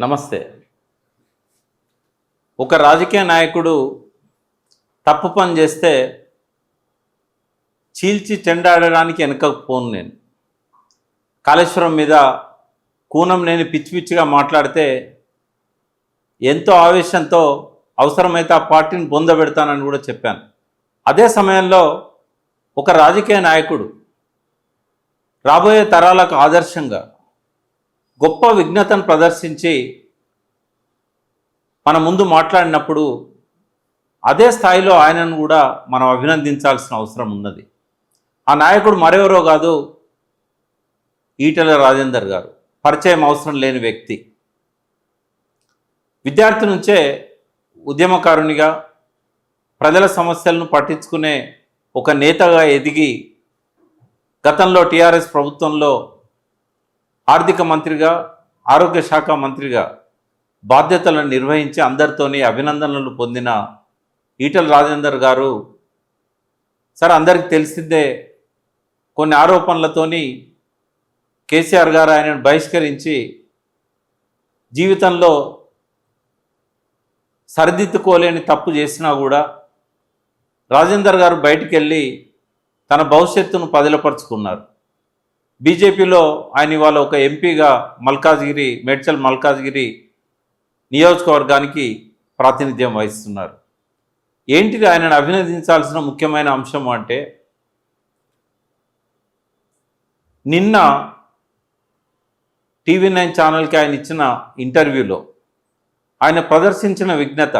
నమస్తే. ఒక రాజకీయ నాయకుడు తప్పు పని చేస్తే చీల్చి చెండాడడానికి వెనకపోను నేను. కాళేశ్వరం మీద కూనం నేను పిచ్చి పిచ్చిగా మాట్లాడితే ఎంతో ఆవేశంతో అవసరమైతే ఆ పార్టీని బొందబెడతానని కూడా చెప్పాను. అదే సమయంలో ఒక రాజకీయ నాయకుడు రాబోయే తరాలకు ఆదర్శంగా గొప్ప విఘ్నతను ప్రదర్శించి మన ముందు మాట్లాడినప్పుడు అదే స్థాయిలో ఆయనను కూడా మనం అభినందించాల్సిన అవసరం ఉన్నది. ఆ నాయకుడు మరెవరో కాదు ఈటెల రాజేందర్ గారు. పరిచయం అవసరం లేని వ్యక్తి. విద్యార్థి నుంచే ఉద్యమకారునిగా ప్రజల సమస్యలను పట్టించుకునే ఒక నేతగా ఎదిగి గతంలో టీఆర్ఎస్ ప్రభుత్వంలో ఆర్థిక మంత్రిగా ఆరోగ్య శాఖ మంత్రిగా బాధ్యతలను నిర్వహించి అందరితోని అభినందనలు పొందిన ఈటల రాజేందర్ గారు సార్ అందరికి తెలిసిందే కొన్ని ఆరోపణలతోని కేసీఆర్ గారు ఆయనను బహిష్కరించి జీవితంలో సరిదిద్దుకోలేని తప్పు చేసినా కూడా రాజేందర్ గారు బయటికి వెళ్ళి తన భవిష్యత్తును పదిలపరుచుకున్నారు. బీజేపీలో ఆయన ఇవాళ ఒక ఎంపీగా మల్కాజ్గిరి మేడ్చల్ మల్కాజ్గిరి నియోజకవర్గానికి ప్రాతినిధ్యం వహిస్తున్నారు. ఏంటిది ఆయనను అభినందించాల్సిన ముఖ్యమైన అంశం అంటే నిన్న టీవీ నైన్ ఛానల్కి ఆయన ఇచ్చిన ఇంటర్వ్యూలో ఆయన ప్రదర్శించిన విజ్ఞత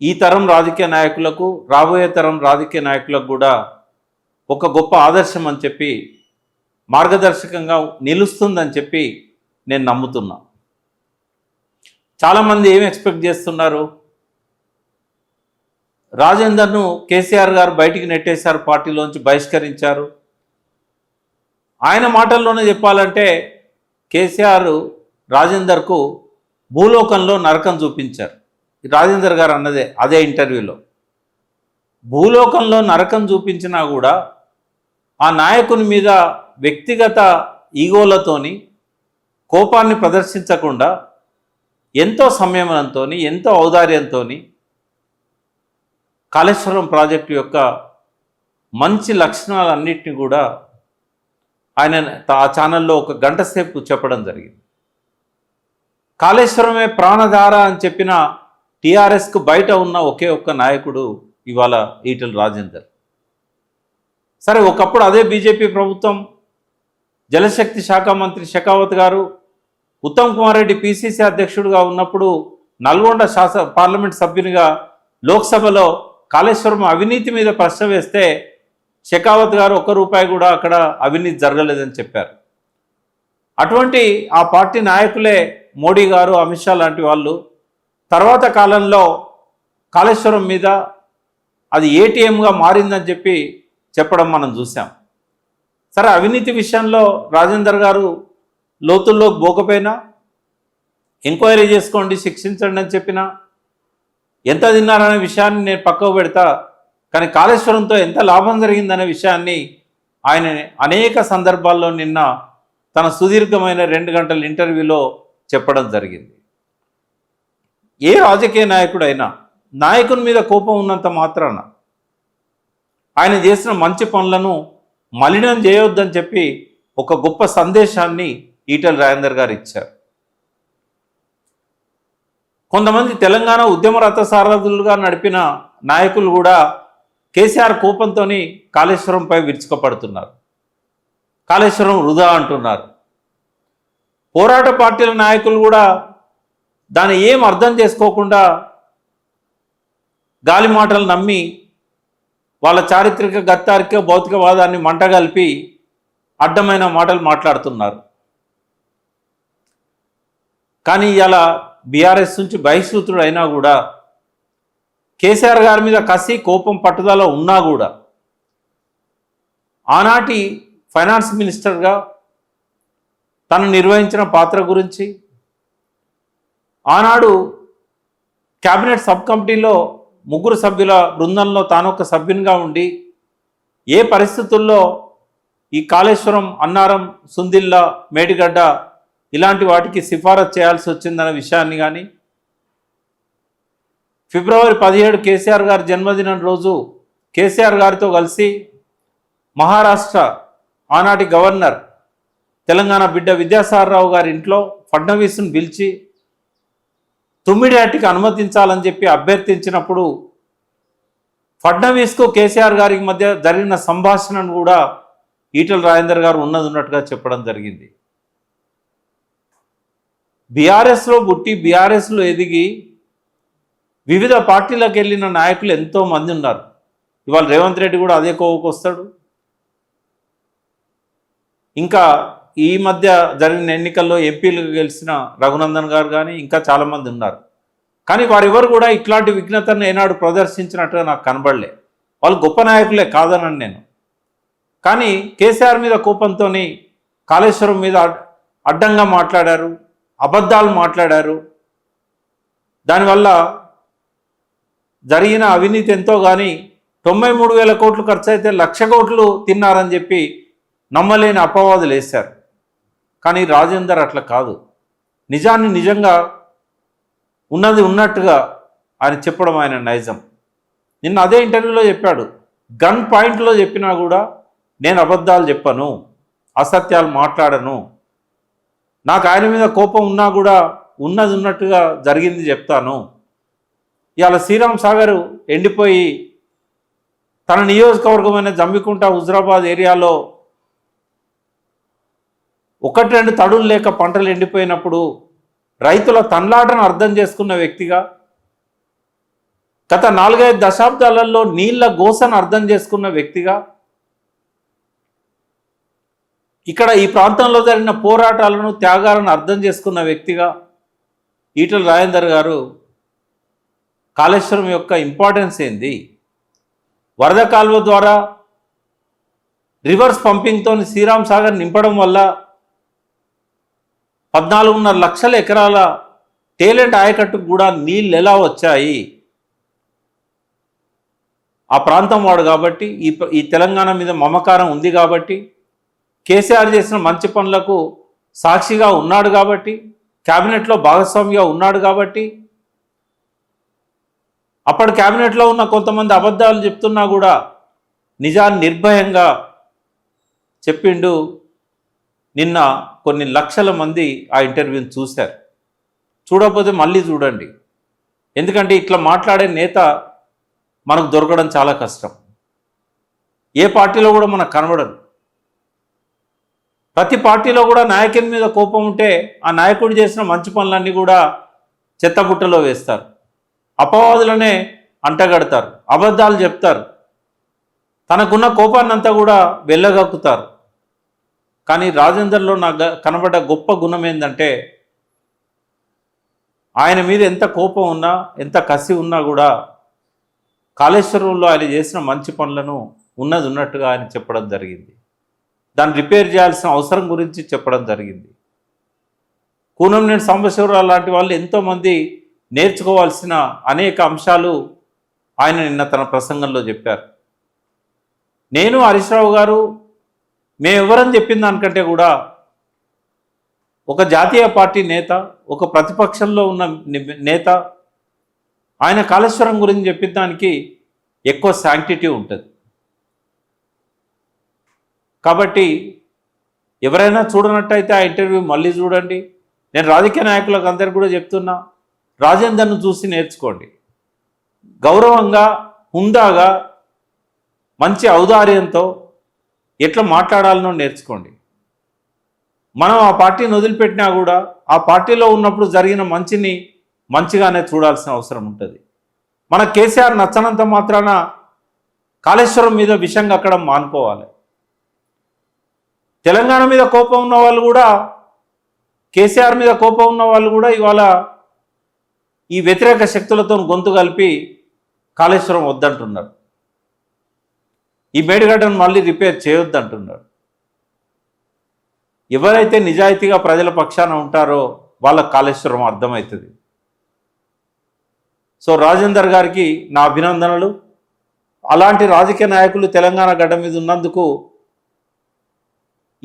ఈ తరం రాజకీయ నాయకులకు రాబోయే తరం రాజకీయ నాయకులకు కూడా ఒక గొప్ప ఆదర్శం అని చెప్పి మార్గదర్శకంగా నిలుస్తుందని చెప్పి నేను నమ్ముతున్నా. చాలామంది ఏం ఎక్స్పెక్ట్ చేస్తున్నారు? రాజేందర్ను కేసీఆర్ గారు బయటికి నెట్టేశారు పార్టీలోంచి బహిష్కరించారు. ఆయన మాటల్లోనే చెప్పాలంటే కేసీఆర్ రాజేందర్కు భూలోకంలో నరకం చూపించారు. రాజేందర్ గారు అన్నదే అదే ఇంటర్వ్యూలో. భూలోకంలో నరకం చూపించినా కూడా ఆ నాయకుని మీద వ్యక్తిగత ఈగోలతోని కోపాన్ని ప్రదర్శించకుండా ఎంతో సంయమనంతో ఎంతో ఔదార్యంతో కాళేశ్వరం ప్రాజెక్టు యొక్క మంచి లక్షణాలన్నింటినీ కూడా ఆయన ఆ ఛానల్లో ఒక గంట సేపు చెప్పడం జరిగింది. కాళేశ్వరమే ప్రాణధార అని చెప్పిన టీఆర్ఎస్కు బయట ఉన్న ఒకే ఒక్క నాయకుడు ఇవాళ ఈటల రాజేందర్. సరే ఒకప్పుడు అదే బీజేపీ ప్రభుత్వం జలశక్తి శాఖ మంత్రి షెకావత్ గారు ఉత్తమ్ కుమార్ రెడ్డి పిసిసి అధ్యక్షుడిగా ఉన్నప్పుడు నల్గొండ శాస పార్లమెంట్ సభ్యునిగా లోక్సభలో కాళేశ్వరం అవినీతి మీద ప్రశ్న వేస్తే షెకావత్ గారు ఒక్క రూపాయి కూడా అక్కడ అవినీతి జరగలేదని చెప్పారు. అటువంటి ఆ పార్టీ నాయకులే మోడీ గారు అమిత్ షా లాంటి వాళ్ళు తర్వాత కాలంలో కాళేశ్వరం మీద అది ఏటీఎంగా మారిందని చెప్పి చెప్పడం మనం చూసాం సరే అవినీతి విషయంలో రాజేందర్ గారు లోతుల్లో పోకపోయినా ఎంక్వైరీ చేసుకోండి శిక్షించండి అని చెప్పినా ఎంత తిన్నారనే విషయాన్ని నేను పక్కకు పెడతా కానీ కాళేశ్వరంతో ఎంత లాభం జరిగిందనే విషయాన్ని ఆయన అనేక సందర్భాల్లో నిన్న తన సుదీర్ఘమైన రెండు గంటల ఇంటర్వ్యూలో చెప్పడం జరిగింది. ఏ రాజకీయ నాయకుడైనా నాయకుని మీద కోపం ఉన్నంత మాత్రాన ఆయన చేసిన మంచి పనులను మలినం చేయొద్దని చెప్పి ఒక గొప్ప సందేశాన్ని ఈటల రాజేందర్ గారు ఇచ్చారు. కొంతమంది తెలంగాణ ఉద్యమ రథసారథులుగా నడిపిన నాయకులు కూడా కేసీఆర్ కోపంతో కాళేశ్వరంపై విరుచుకపడుతున్నారు. కాళేశ్వరం వృధా అంటున్నారు. పోరాట పార్టీల నాయకులు కూడా దాన్ని ఏం అర్థం చేసుకోకుండా గాలి మాటలు నమ్మి వాళ్ళ చారిత్రక గత్తారిక భౌతికవాదాన్ని మంటగలిపి అడ్డమైన మాటలు మాట్లాడుతున్నారు. కానీ ఇలా బీఆర్ఎస్ నుంచి బహిష్కృతుడు అయినా కూడా కేసీఆర్ గారి మీద కసి కోపం పట్టుదల ఉన్నా కూడా ఆనాటి ఫైనాన్స్ మినిస్టర్గా తను నిర్వహించిన పాత్ర గురించి ఆనాడు క్యాబినెట్ సబ్ కమిటీలో ముగ్గురు సభ్యుల బృందంలో తాను ఒక సభ్యునిగా ఉండి ఏ పరిస్థితుల్లో ఈ కాళేశ్వరం అన్నారం సుందిల్ల మేడిగడ్డ ఇలాంటి వాటికి సిఫారసు చేయాల్సి వచ్చిందన్న విషయాన్ని కానీ ఫిబ్రవరి పదిహేడు కేసీఆర్ గారి జన్మదినం రోజు కేసీఆర్ గారితో కలిసి మహారాష్ట్ర ఆనాటి గవర్నర్ తెలంగాణ బిడ్డ విద్యాసాగరరావు గారి ఇంట్లో ఫడ్నవీస్ను పిలిచి తుమ్మిడియాటికి అనుమతించాలని చెప్పి అభ్యర్థించినప్పుడు ఫడ్నవీస్కు కేసీఆర్ గారికి మధ్య జరిగిన సంభాషణను కూడా ఈటల రాజేందర్ గారు ఉన్నది ఉన్నట్టుగా చెప్పడం జరిగింది. బీఆర్ఎస్లో పుట్టి బీఆర్ఎస్లో ఎదిగి వివిధ పార్టీలకు వెళ్ళిన నాయకులు ఎంతో మంది ఉన్నారు. ఇవాళ రేవంత్ రెడ్డి కూడా అదే కోవకు వస్తాడు. ఇంకా ఈ మధ్య జరిగిన ఎన్నికల్లో ఎంపీలు గెలిచిన రఘునందన్ గారు కానీ ఇంకా చాలామంది ఉన్నారు. కానీ వారెవరు కూడా ఇట్లాంటి విఘ్నతను ఏనాడు ప్రదర్శించినట్టుగా నాకు కనబడలే. వాళ్ళు గొప్ప నాయకులే కాదనని నేను. కానీ కేసీఆర్ మీద కోపంతో కాళేశ్వరం మీద అడ్డంగా మాట్లాడారు అబద్ధాలు మాట్లాడారు. దానివల్ల జరిగిన అవినీతి ఎంతో కానీ తొంభై మూడు వేల కోట్లు ఖర్చు అయితే లక్ష కోట్లు తిన్నారని చెప్పి నమ్మలేని అపవాదులు వేశారు. కానీ రాజేందర్ అట్లా కాదు. నిజాన్ని నిజంగా ఉన్నది ఉన్నట్టుగా ఆయన చెప్పడం ఆయన నైజం. నిన్న అదే ఇంటర్వ్యూలో చెప్పాడు. గన్ పాయింట్లో చెప్పినా కూడా నేను అబద్ధాలు చెప్పను అసత్యాలు మాట్లాడను. నాకు ఆయన మీద కోపం ఉన్నా కూడా ఉన్నది ఉన్నట్టుగా జరిగింది చెప్తాను. ఇవాళ శ్రీరామ్ సాగర్ ఎండిపోయి తన నియోజకవర్గమైన జమ్మికుంట హుజరాబాద్ ఏరియాలో ఒకటి రెండు తడులు లేక పంటలు ఎండిపోయినప్పుడు రైతుల తన్లాటను అర్థం చేసుకున్న వ్యక్తిగా గత నాలుగైదు దశాబ్దాలలో నీళ్ళ గోసను అర్థం చేసుకున్న వ్యక్తిగా ఇక్కడ ఈ ప్రాంతంలో జరిగిన పోరాటాలను త్యాగాలను అర్థం చేసుకున్న వ్యక్తిగా ఈటల రాజేందర్ గారు కాళేశ్వరం యొక్క ఇంపార్టెన్స్ ఏంది? వరద కాలువ ద్వారా రివర్స్ పంపింగ్తో శ్రీరామ్ సాగర్ నింపడం వల్ల పద్నాలుగున్నర లక్షల ఎకరాల టేలెంట్ ఆయకట్టుకు కూడా నీళ్ళు ఎలా వచ్చాయి? ఆ ప్రాంతం వాడు కాబట్టి ఈ ఈ తెలంగాణ మీద మమకారం ఉంది కాబట్టి కేసీఆర్ చేసిన మంచి పనులకు సాక్షిగా ఉన్నాడు కాబట్టి క్యాబినెట్లో భాగస్వామిగా ఉన్నాడు కాబట్టి అప్పటి క్యాబినెట్లో ఉన్న కొంతమంది అబద్ధాలు చెప్తున్నా కూడా నిజాన్ని నిర్భయంగా చెప్పిండు నిన్న కొన్ని లక్షల మంది ఆ ఇంటర్వ్యూని చూశారు. చూడకపోతే మళ్ళీ చూడండి. ఎందుకంటే ఇట్లా మాట్లాడే నేత మనకు దొరకడం చాలా కష్టం. ఏ పార్టీలో కూడా మనకు కనబడదు. ప్రతి పార్టీలో కూడా నాయకుని మీద కోపం ఉంటే ఆ నాయకుడు చేసిన మంచి పనులన్నీ కూడా చెత్తబుట్టలో వేస్తారు. అపవాదులనే అంటగడతారు. అబద్ధాలు చెప్తారు. తనకున్న కోపాన్నంతా కూడా వెళ్ళగక్కుతారు. కానీ రాజేందర్లో నాకు కనబడ్డ గొప్ప గుణం ఏంటంటే ఆయన మీద ఎంత కోపం ఉన్నా ఎంత కసి ఉన్నా కూడా కాళేశ్వరంలో ఆయన చేసిన మంచి పనులను ఉన్నది ఉన్నట్టుగా ఆయన చెప్పడం జరిగింది. దాన్ని రిపేర్ చేయాల్సిన అవసరం గురించి చెప్పడం జరిగింది. కూనంనేని సాంబశివరావు లాంటి వాళ్ళు ఎంతోమంది నేర్చుకోవాల్సిన అనేక అంశాలు ఆయన నిన్న తన ప్రసంగంలో చెప్పారు. నేను హరీష్ రావు మేము మేమెవరని చెప్పిన దానికంటే కూడా ఒక జాతీయ పార్టీ నేత ఒక ప్రతిపక్షంలో ఉన్న ని- నేత ఆయన కాళేశ్వరం గురించి చెప్పిన దానికి ఎక్కువ శాంక్టిటీ ఉంటుంది. కాబట్టి ఎవరైనా చూడనట్టయితే ఆ ఇంటర్వ్యూ మళ్ళీ చూడండి. నేను రాజకీయ నాయకులకు అందరికి కూడా చెప్తున్నా రాజేందర్ను చూసి నేర్చుకోండి. గౌరవంగా హుందాగా మంచి ఔదార్యంతో ఎట్లా మాట్లాడాలనో నేర్చుకోండి. మనం ఆ పార్టీని వదిలిపెట్టినా కూడా ఆ పార్టీలో ఉన్నప్పుడు జరిగిన మంచిని మంచిగానే చూడాల్సిన అవసరం ఉంటుంది. మన కేసీఆర్ నచ్చనంత మాత్రాన కాళేశ్వరం మీద విషం కక్కడం మానుకోవాలి. తెలంగాణ మీద కోపం ఉన్న వాళ్ళు కూడా కేసీఆర్ మీద కోపం ఉన్న వాళ్ళు కూడా ఇవాళ ఈ వ్యతిరేక శక్తులతో గొంతు కలిపి కాళేశ్వరం వద్దంటున్నారు. ఈ మేడిగడ్డను మళ్ళీ రిపేర్ చేయొద్దు అంటున్నాడు ఎవరైతే నిజాయితీగా ప్రజల పక్షాన ఉంటారో వాళ్ళ కాళేశ్వరం అర్థమవుతుంది. సో రాజేందర్ గారికి నా అభినందనలు. అలాంటి రాజకీయ నాయకులు తెలంగాణ గడ్డ మీద ఉన్నందుకు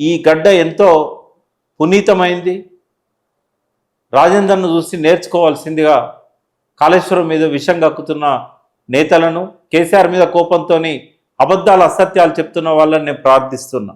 ఈ గడ్డ ఎంతో పునీతమైంది. రాజేందర్ను చూసి నేర్చుకోవాల్సిందిగా కాళేశ్వరం మీద విషం కక్కుతున్న నేతలను కేసీఆర్ మీద కోపంతో అబద్ధాలు అసత్యాలు చెప్తున్న వాళ్ళని నేను ప్రార్థిస్తున్నా.